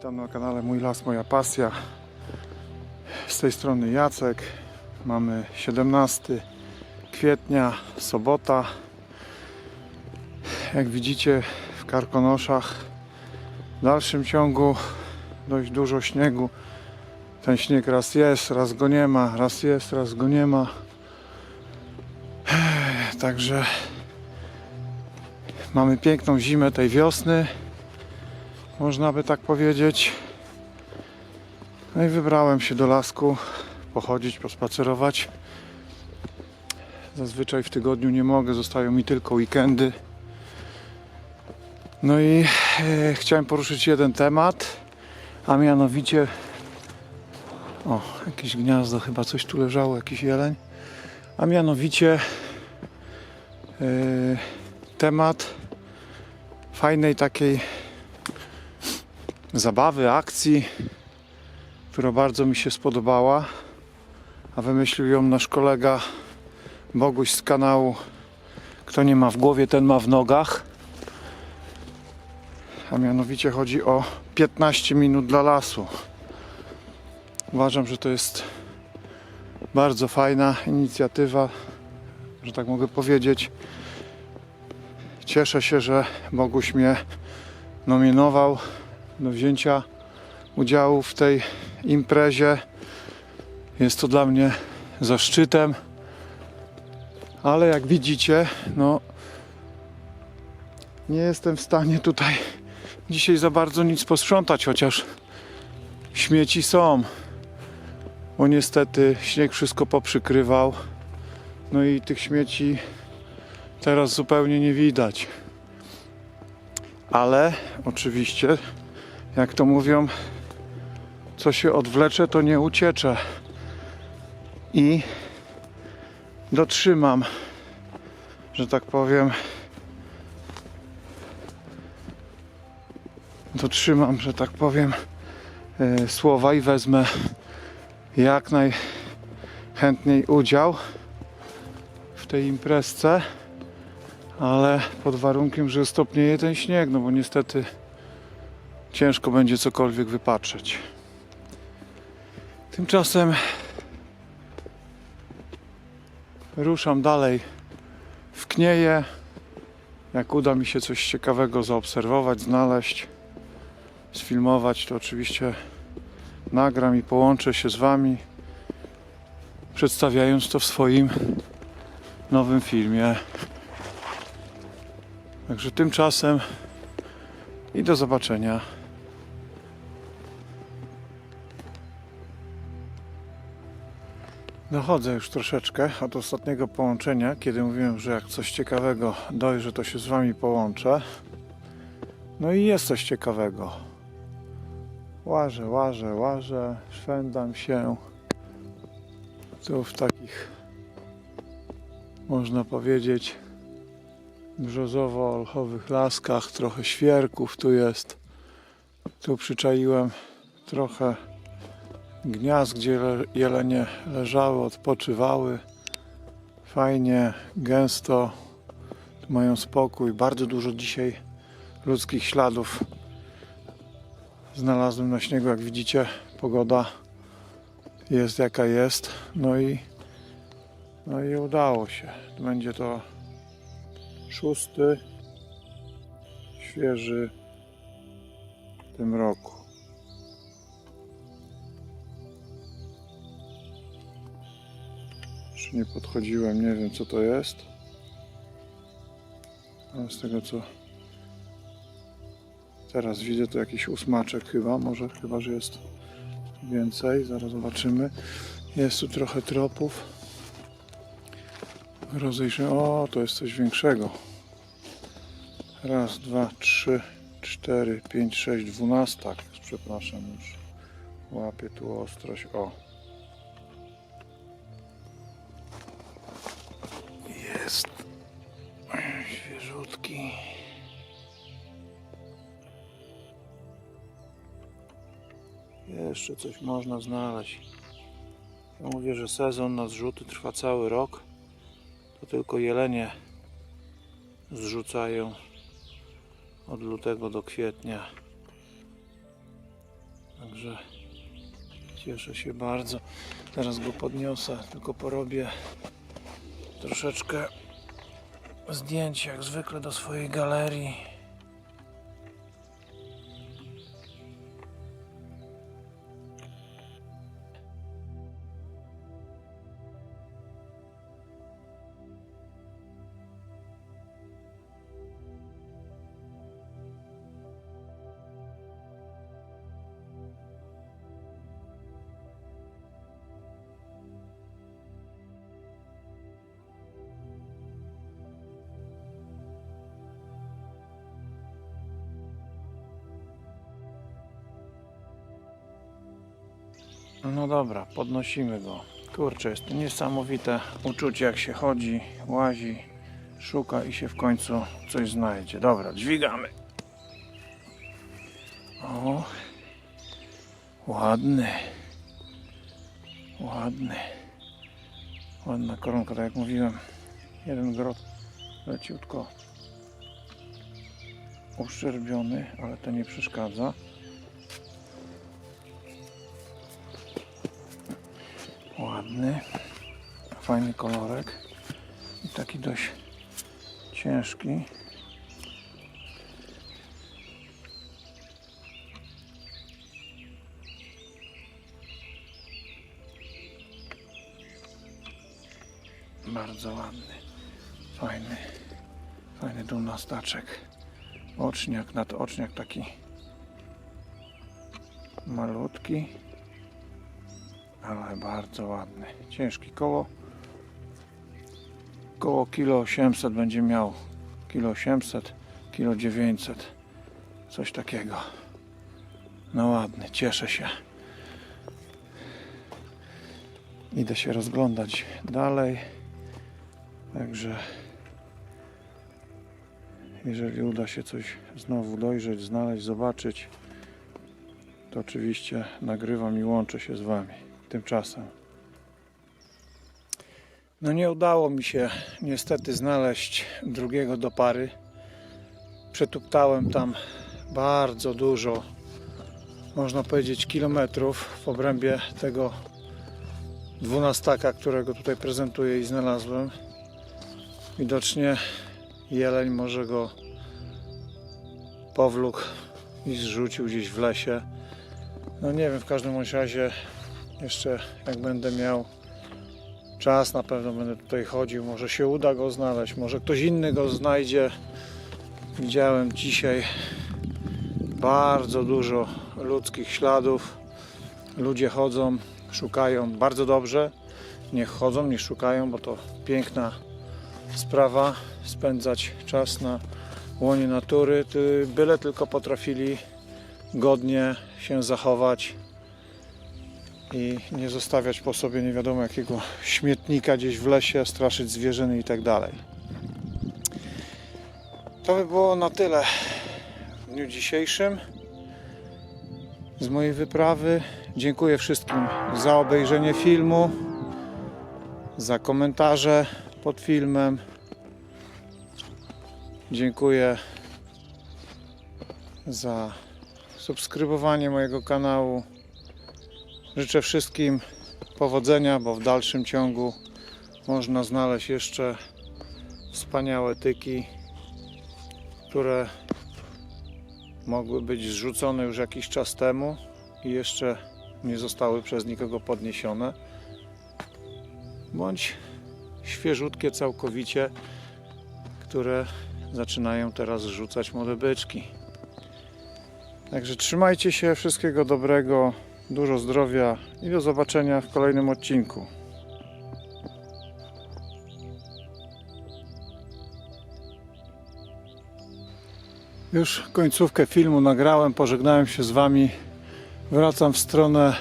Witam na kanale Mój Las, Moja Pasja. Z tej strony Jacek. Mamy 17 kwietnia, sobota. Jak widzicie w Karkonoszach w dalszym ciągu dość dużo śniegu. Ten śnieg raz jest, raz go nie ma, raz jest, raz go nie ma. Także mamy piękną zimę tej wiosny można by tak powiedzieć. No i wybrałem się do lasku pochodzić, pospacerować. Zazwyczaj w tygodniu nie mogę, zostają mi tylko weekendy. No i e, chciałem poruszyć jeden temat, a mianowicie o, jakieś gniazdo, chyba coś tu leżało, jakiś jeleń. A mianowicie e, temat fajnej takiej zabawy, akcji, która bardzo mi się spodobała, a wymyślił ją nasz kolega Boguś z kanału Kto nie ma w głowie, ten ma w nogach. A mianowicie chodzi o 15 minut dla lasu. Uważam, że to jest bardzo fajna inicjatywa, że tak mogę powiedzieć. Cieszę się, że Boguś mnie nominował do wzięcia udziału w tej imprezie. Jest to dla mnie zaszczytem, ale jak widzicie, no nie jestem w stanie tutaj dzisiaj za bardzo nic posprzątać, chociaż śmieci są, bo niestety śnieg wszystko poprzykrywał. No i tych śmieci teraz zupełnie nie widać. Ale oczywiście jak to mówią, co się odwlecze, to nie uciecze. I dotrzymam, że tak powiem, dotrzymam, że tak powiem, e, słowa i wezmę jak najchętniej udział w tej imprezce, ale pod warunkiem, że stopnieje ten śnieg, no bo niestety ciężko będzie cokolwiek wypatrzeć. Tymczasem ruszam dalej w Knieje. Jak uda mi się coś ciekawego zaobserwować, znaleźć, sfilmować, to oczywiście nagram i połączę się z Wami, przedstawiając to w swoim nowym filmie. Także tymczasem i do zobaczenia. Dochodzę już troszeczkę od ostatniego połączenia, kiedy mówiłem, że jak coś ciekawego dojrzę, to się z Wami połączę. No i jest coś ciekawego. Łażę, łażę, łażę, szwendam się. Tu w takich, można powiedzieć, brzozowo-olchowych laskach, trochę świerków tu jest. Tu przyczaiłem trochę gniazd, gdzie le- jelenie leżały, odpoczywały. Fajnie, gęsto, mają spokój. Bardzo dużo dzisiaj ludzkich śladów znalazłem na śniegu. Jak widzicie, pogoda jest jaka jest. No i, no i udało się. Będzie to szósty świeży w tym roku. Jeszcze nie podchodziłem, nie wiem co to jest. Ale z tego co teraz widzę to jakiś ósmaczek chyba, może chyba, że jest więcej, zaraz zobaczymy. Jest tu trochę tropów. Rozejrzę. O, to jest coś większego. Raz, dwa, trzy, cztery, pięć, sześć, dwunastak. Przepraszam już. Łapię tu ostrość. O. Jeszcze coś można znaleźć. Ja mówię, że sezon na zrzuty trwa cały rok. To tylko jelenie zrzucają od lutego do kwietnia. Także cieszę się bardzo. Teraz go podniosę, tylko porobię troszeczkę zdjęć jak zwykle do swojej galerii. No dobra, podnosimy go. Kurczę, jest to niesamowite uczucie, jak się chodzi, łazi, szuka i się w końcu coś znajdzie. Dobra, dźwigamy. O, ładny. Ładny. Ładna koronka, tak jak mówiłem. Jeden grot leciutko uszczerbiony, ale to nie przeszkadza. Ładny, fajny kolorek i taki dość ciężki. Bardzo ładny, fajny, fajny dumnastaczek. Oczniak, nadoczniak taki malutki ale bardzo ładny. Ciężki koło. Koło kilo 800 będzie miał. Kilo 800, kilo 900. Coś takiego. No ładny, cieszę się. Idę się rozglądać dalej. Także jeżeli uda się coś znowu dojrzeć, znaleźć, zobaczyć, to oczywiście nagrywam i łączę się z Wami tymczasem. No nie udało mi się niestety znaleźć drugiego do pary. Przetuptałem tam bardzo dużo, można powiedzieć kilometrów w obrębie tego dwunastaka, którego tutaj prezentuję i znalazłem. Widocznie jeleń może go powlókł i zrzucił gdzieś w lesie. No nie wiem, w każdym razie jeszcze jak będę miał czas, na pewno będę tutaj chodził. Może się uda go znaleźć, może ktoś inny go znajdzie. Widziałem dzisiaj bardzo dużo ludzkich śladów. Ludzie chodzą, szukają bardzo dobrze. Niech chodzą, niech szukają, bo to piękna sprawa spędzać czas na łonie natury. Byle tylko potrafili godnie się zachować i nie zostawiać po sobie nie wiadomo jakiego śmietnika gdzieś w lesie, straszyć zwierzyny i tak dalej. To by było na tyle w dniu dzisiejszym z mojej wyprawy. Dziękuję wszystkim za obejrzenie filmu, za komentarze pod filmem. Dziękuję za subskrybowanie mojego kanału. Życzę wszystkim powodzenia, bo w dalszym ciągu można znaleźć jeszcze wspaniałe tyki, które mogły być zrzucone już jakiś czas temu i jeszcze nie zostały przez nikogo podniesione, bądź świeżutkie całkowicie, które zaczynają teraz rzucać młode byczki. Także trzymajcie się, wszystkiego dobrego, dużo zdrowia i do zobaczenia w kolejnym odcinku. Już końcówkę filmu nagrałem, pożegnałem się z Wami. Wracam w stronę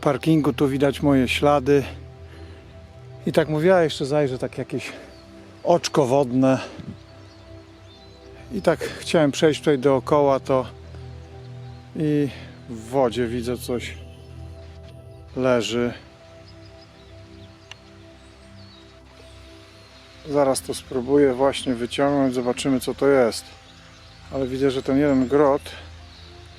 parkingu, tu widać moje ślady. I tak mówiła, jeszcze zajrzę tak jakieś oczko wodne. I tak chciałem przejść tutaj dookoła, to i w wodzie widzę coś leży. Zaraz to spróbuję właśnie wyciągnąć, zobaczymy co to jest. Ale widzę, że ten jeden grot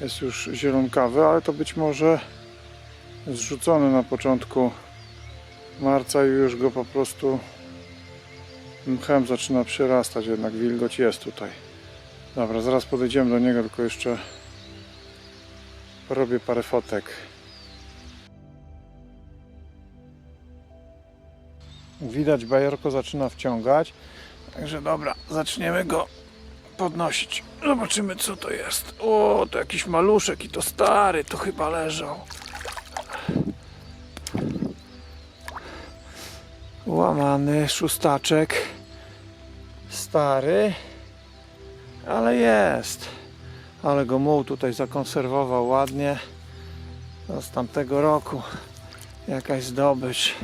jest już zielonkawy, ale to być może zrzucony na początku marca i już go po prostu mchem zaczyna przyrastać, jednak wilgoć jest tutaj. Dobra, zaraz podejdziemy do niego, tylko jeszcze robię parę fotek. Widać, bajerko zaczyna wciągać. Także dobra, zaczniemy go podnosić. Zobaczymy, co to jest. O, to jakiś maluszek i to stary, to chyba leżał. Łamany szóstaczek. Stary, ale jest. Ale go muł tutaj zakonserwował ładnie. To z tamtego roku. Jakaś zdobycz.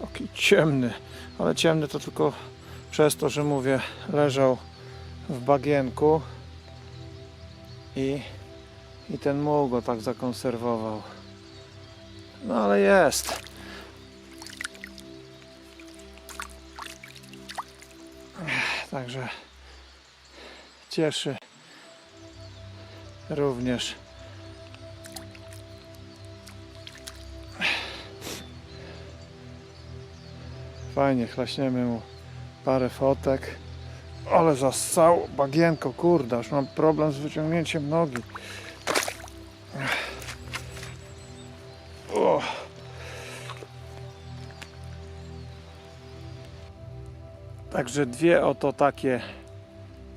Jaki ciemny, ale ciemny to tylko przez to, że mówię, leżał w bagienku i, i ten muł go tak zakonserwował. No ale jest. Także cieszy również. Fajnie, chlaśniemy mu parę fotek. Ale zassał bagienko, kurde, aż mam problem z wyciągnięciem nogi. O. Także dwie oto takie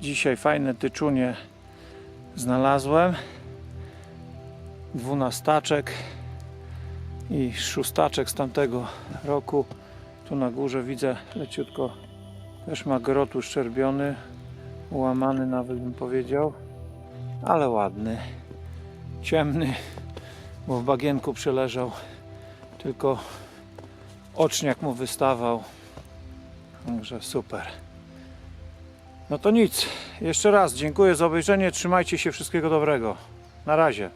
dzisiaj fajne tyczunie znalazłem. Dwunastaczek i szóstaczek z tamtego roku. Tu na górze widzę leciutko też ma grot uszczerbiony, ułamany nawet bym powiedział, ale ładny, ciemny, bo w bagienku przeleżał, tylko oczniak mu wystawał, także super. No to nic, jeszcze raz dziękuję za obejrzenie, trzymajcie się, wszystkiego dobrego, na razie.